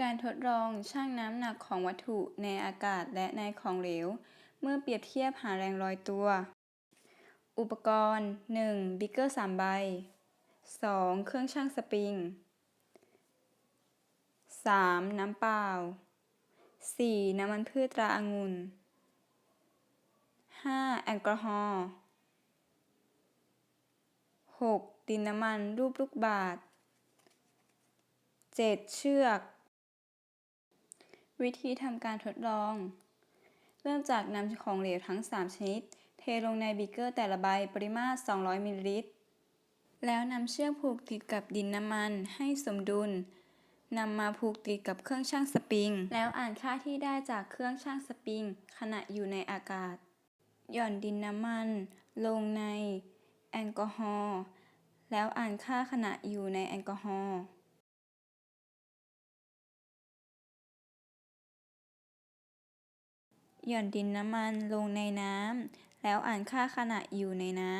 การทดลองชั่งน้ำหนักของวัตถุในอากาศและในของเหลว เมื่อเปรียบเทียบหาแรงลอยตัว อุปกรณ์ 1. บิกเกอร์ 3 ใบ 2. เครื่องชั่งสปริง 3. น้ำเปล่า 4. น้ำมันพืชตราอางุ่น 5. แอลกอฮอล์ 6. ดินน้ำมันรูปลูกบาศก์ 7. เชือก วิธีทำการทดลอง เริ่มจากนำของเหลวทั้ง 3 ชนิด เทลงในบีเกอร์แต่ละใบปริมาตร 200 มิลลิลิตร แล้วนำเชือกผูกติดกับดินน้ำมันให้สมดุลนำมาผูกติดกับเครื่องชั่งสปริง แล้วอ่านค่าที่ได้จากเครื่องชั่งสปริง ขณะอยู่ในอากาศ หย่อนดินน้ำมัน ลงในแอลกอฮอล์แล้วอ่านค่าขณะอยู่ในแอลกอฮอล์ หย่อนดินน้ำมันลงในน้ำแล้วอ่านค่าขณะอยู่ในน้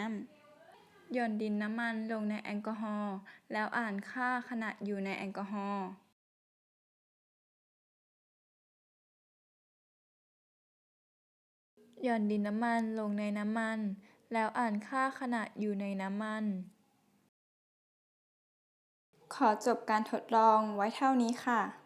ำหย่อนดินน้ำมันลงในแอลกอฮอล์แล้วอ่านค่าขณะอยู่ในแอลกอฮอล์หย่อนดินน้ำมันลงในน้ำมัน แล้วอ่านค่าขณะอยู่ในน้ำมัน ขอจบการทดลองไว้เท่านี้ค่ะ